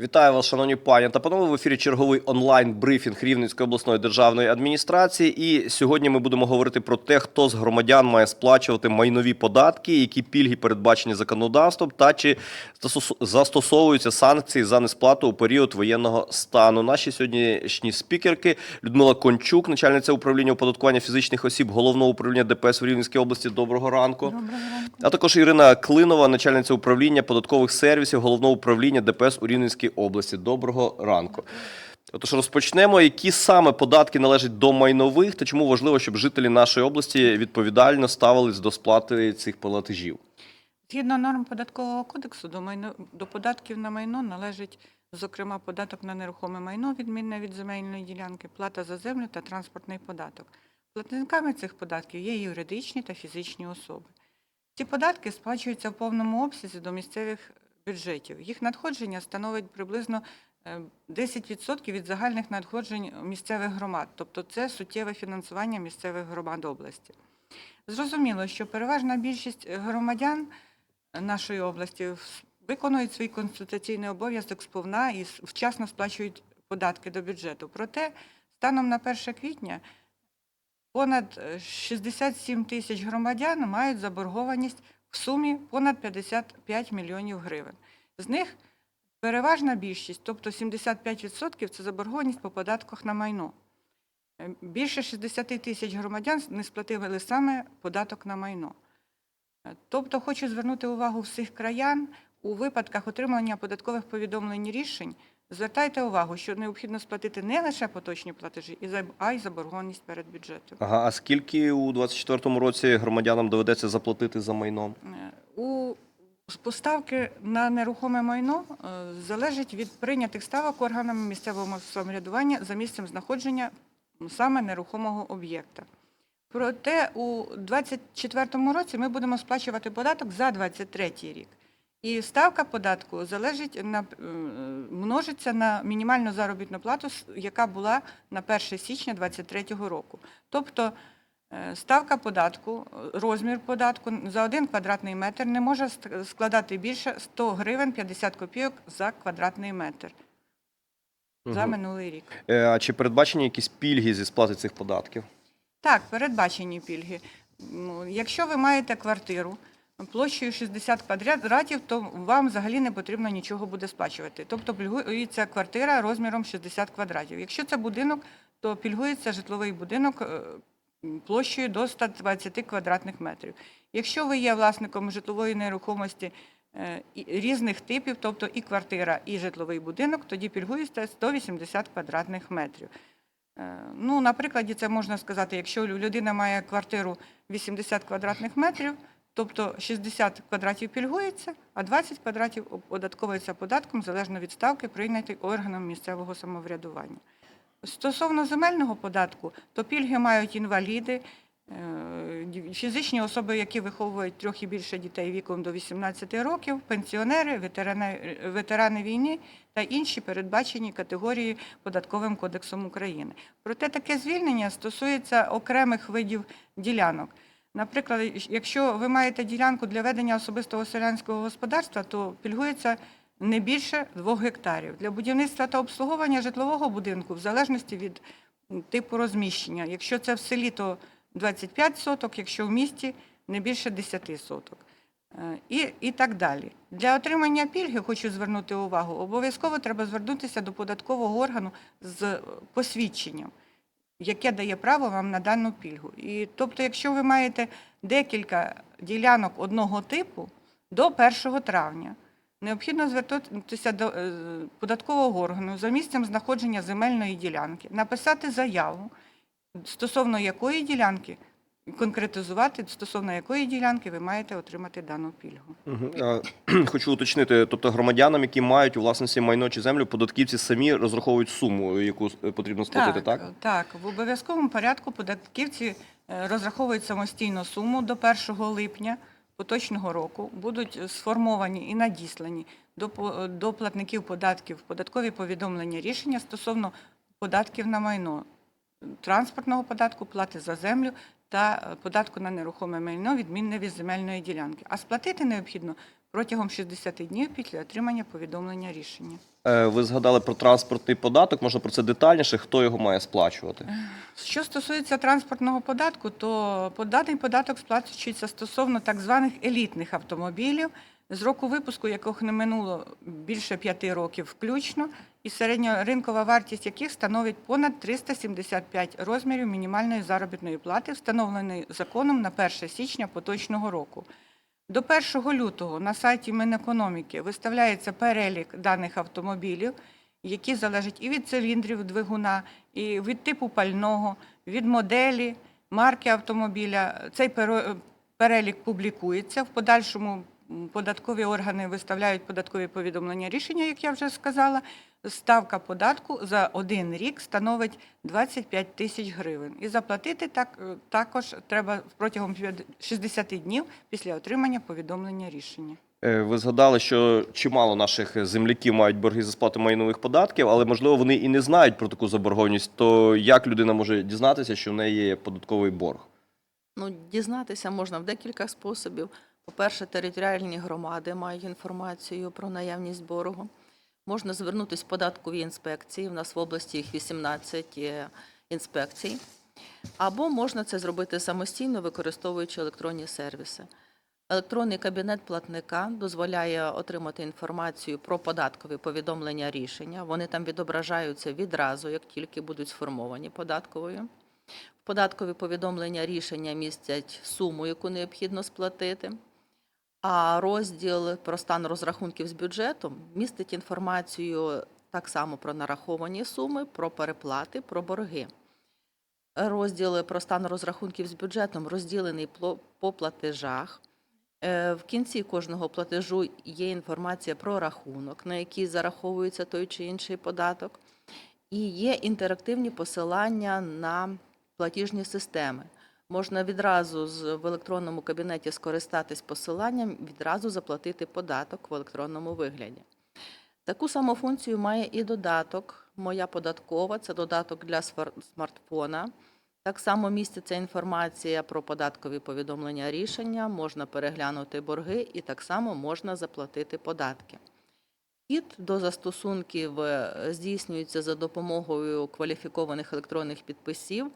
Вітаю вас, шановні пані та панове. В ефірі черговий онлайн брифінг Рівненської обласної державної адміністрації. І сьогодні ми будемо говорити про те, хто з громадян має сплачувати майнові податки, які пільги передбачені законодавством, та чи застосовуються санкції за несплату у період воєнного стану. Наші сьогоднішні спікерки Людмила Кончук, начальниця управління оподаткування фізичних осіб головного управління ДПС в Рівненській області. Доброго ранку. Доброго ранку. А також Ірина Клинова, начальниця управління податкових сервісів головного управління ДПС у Рівненській області. Доброго ранку. Отож, розпочнемо. Які саме податки належать до майнових, та чому важливо, щоб жителі нашої області відповідально ставились до сплати цих платежів? Згідно норм податкового кодексу, до майно до податків на майно належить, зокрема, податок на нерухоме майно, відмінне від земельної ділянки, плата за землю та транспортний податок. Платниками цих податків є юридичні та фізичні особи. Ці податки сплачуються в повному обсязі до місцевих бюджетів. Їх надходження становить приблизно е, 10% від загальних надходжень місцевих громад, тобто це суттєве фінансування місцевих громад області. Зрозуміло, що переважна більшість громадян нашої області виконують свій конституційний обов'язок сповна і вчасно сплачують податки до бюджету. Проте, станом на 1 квітня понад е, 67 тисяч громадян мають заборгованість в сумі понад 55 мільйонів гривень. З них переважна більшість, тобто 75% це заборгованість по податках на майно. Е, Більше 60 тисяч громадян не сплатили саме податок на майно. Е, Тобто хочу звернути увагу всіх краян у випадках отримання податкових повідомлень рішень. Звертайте увагу, що необхідно сплатити не лише поточні платежі, а й заборгованість перед бюджетом. Ага, а скільки у 2024 році громадянам доведеться заплатити за майно? Е, У поставки на нерухоме майно е, залежить від прийнятих ставок органами місцевого самоврядування за місцем знаходження саме нерухомого об'єкта. Проте у 2024 році ми будемо сплачувати податок за 2023 рік. І ставка податку залежить на е, множиться на мінімальну заробітну плату, яка була на 1 січня 2023 року. Тобто Е, Ставка податку, розмір податку за один квадратний метр не може складати більше 100 гривень 50 копійок за квадратний метр за Мгм. минулий рік. Е, А чи передбачені якісь пільги зі сплати цих податків? Так, передбачені пільги. Якщо ви маєте квартиру площею 60 квадратів, то вам взагалі не потрібно нічого буде сплачувати. Тобто пільгується квартира розміром 60 квадратів. Якщо це будинок, то пільгується житловий будинок е, площею до 120 квадратних метрів. Якщо ви є власником житлової нерухомості е, різних типів, тобто і квартира, і житловий будинок, тоді пільгується 180 квадратних метрів. Е, Ну, на це можна сказати, якщо людина має квартиру 80 квадратних метрів, тобто 60 квадратів пільгується, а 20 квадратів оподатковується податком залежно від ставки, прийнятої органом місцевого самоврядування. Стосовно земельного податку, то пільги мають інваліди, е, фізичні особи, які виховують трохи більше дітей віком до 18 років, пенсіонери, ветерани, ветерани війни та інші передбачені категорії податковим кодексом України. Проте таке звільнення стосується окремих видів ділянок. Наприклад, якщо ви маєте ділянку для ведення особистого селянського господарства, то пільгується не більше 2 гектарів. Для будівництва та обслуговування житлового будинку, в залежності від типу розміщення. Якщо це в селі, то 25 соток, якщо в місті не більше 10 соток. Е, І, і так далі. Для отримання пільги хочу звернути увагу. Обов'язково треба звернутися до податкового органу з е, посвідченням, яке дає право вам на дану пільгу. І тобто, якщо ви маєте декілька ділянок одного типу до 1 травня, необхідно звернутися до е, податкового органу за місцем знаходження земельної ділянки, написати заяву, стосовно якої ділянки конкретизувати, стосовно якої ділянки ви маєте отримати дану пільгу. Хочу уточнити, тобто громадянам, які мають у власності майно чи землю, податківці самі розраховують суму, яку е, потрібно сплатити, так? Так, в обов'язковому порядку податківці е, розраховують самостійно суму до 1 липня поточного року, будуть сформовані і надіслані до, до платників податків податкові повідомлення рішення стосовно податків на майно, транспортного податку, плати за землю та е, податку на нерухоме майно, відмінне від земельної ділянки. А сплатити необхідно протягом 60 днів після отримання повідомлення рішення. Е, Ви згадали про транспортний податок. Можна про це детальніше? Хто його має сплачувати? Що стосується транспортного податку, то поданий податок сплачується стосовно так званих елітних автомобілів, з року випуску яких не минуло більше п'яти років включно, і середньоринкова вартість яких становить понад 375 розмірів мінімальної заробітної плати, встановленої законом на 1 січня поточного року. До 1 лютого на сайті Мінекономіки виставляється перелік даних автомобілів, які залежать і від циліндрів двигуна, і від типу пального, від моделі, марки автомобіля. Цей перелік публікується. В подальшому податкові органи виставляють податкові повідомлення рішення, як я вже сказала. Ставка податку за один рік становить 25 тисяч гривень. І заплатити так, е, також треба протягом 60 днів після отримання повідомлення рішення. Е, Ви згадали, що чимало наших земляків мають борги за сплату майнових податків, але можливо вони і не знають про таку заборгованість. То як людина може дізнатися, що в неї є податковий борг? Ну, дізнатися можна в декілька способів. По-перше, територіальні громади мають інформацію про наявність боргу. Можна звернутися в податкові інспекції. У нас в області їх 18 інспекцій. Або можна це зробити самостійно, використовуючи електронні сервіси. Електронний кабінет платника дозволяє отримати інформацію про податкові повідомлення рішення. Вони там відображаються відразу, як тільки будуть сформовані податковою. Податкові повідомлення рішення містять суму, яку необхідно сплатити. А розділ про стан розрахунків з бюджетом містить інформацію так само про нараховані суми, про переплати, про борги. Розділ про стан розрахунків з бюджетом розділений по платежах. Е, В кінці кожного платежу є інформація про рахунок, на який зараховується той чи інший податок, і є інтерактивні посилання на платіжні системи. Можна відразу з в електронному кабінеті скористатись посиланням, відразу заплатити податок в електронному вигляді. Таку саму функцію має і додаток Моя податкова це додаток для смартфона. Так само міститься інформація про податкові повідомлення рішення, можна переглянути борги і так само можна заплатити податки. Вхід до застосунків е, здійснюється за допомогою кваліфікованих електронних підписів.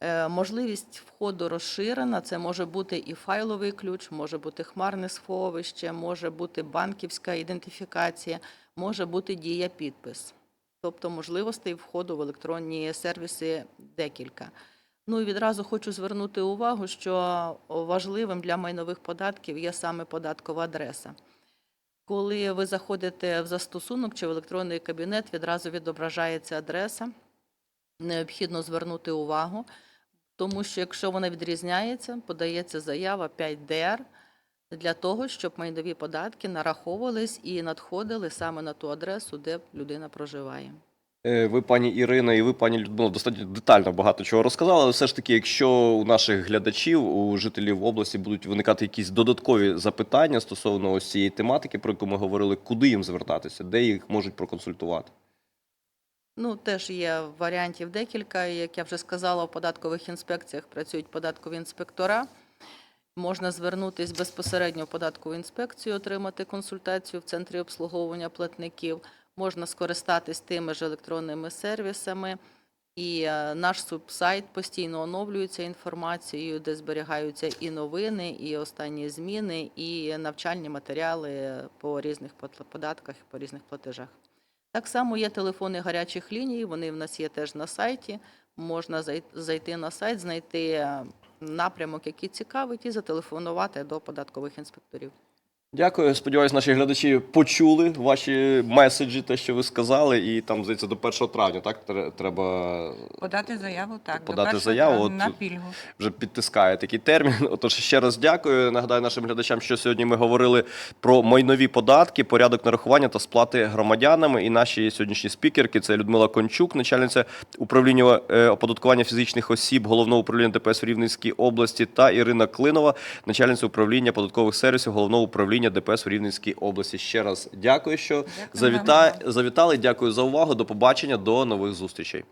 Е, Можливість входу розширена. Це може бути і файловий ключ, може бути хмарне сховище, може бути банківська ідентифікація, може бути дія підпис. Тобто можливостей входу в електронні сервіси декілька. Ну і відразу хочу звернути увагу, що важливим для майнових податків є саме податкова адреса. Коли ви заходите в застосунок чи в електронний кабінет, відразу відображається адреса. Необхідно звернути увагу, тому що якщо вона відрізняється, подається заява 5ДР для того, щоб майнові податки нараховувались і надходили саме на ту адресу, де людина проживає. Е, Ви, пані Ірина, і ви, пані Людмила, достатньо детально багато чого розказали. Але все ж таки, якщо у наших глядачів, у жителів області будуть виникати якісь додаткові запитання стосовно ось цієї тематики, про яку ми говорили, куди їм звертатися, де їх можуть проконсультувати? Ну, теж є варіантів декілька. Як я вже сказала, у податкових інспекціях працюють податкові інспектора. Можна звернутися безпосередньо в податкову інспекцію, отримати консультацію в центрі обслуговування платників. Можна скористатись тими ж електронними сервісами. І е, наш субсайт постійно оновлюється інформацією, де зберігаються і новини, і останні зміни, і навчальні матеріали по різних податках по різних платежах. Так само є телефони гарячих ліній, вони в нас є теж на сайті. Можна зай- зайти на сайт, знайти е, напрямок, який цікавить, і зателефонувати до податкових інспекторів. Дякую. Сподіваюсь, наші глядачі почули ваші меседжі, те, що ви сказали, і там здається до 1 травня, так тре- треба Подати заяву так, Подати до заяву, от на пільгу. вже підтискає такий термін. Отож, ще раз дякую. Нагадаю нашим глядачам, що сьогодні ми говорили про майнові податки, порядок нарахування та сплати громадянами. І наші сьогоднішні спікерки це Людмила Кончук, начальниця управління е, оподаткування фізичних осіб головного управління ДПС в Рівненській області, та Ірина Клинова, начальниця управління податкових сервісів головного управління ДПС в Рівненській області. Ще раз дякую, що завіта... завітали. Дякую за увагу. До побачення, до нових зустрічей.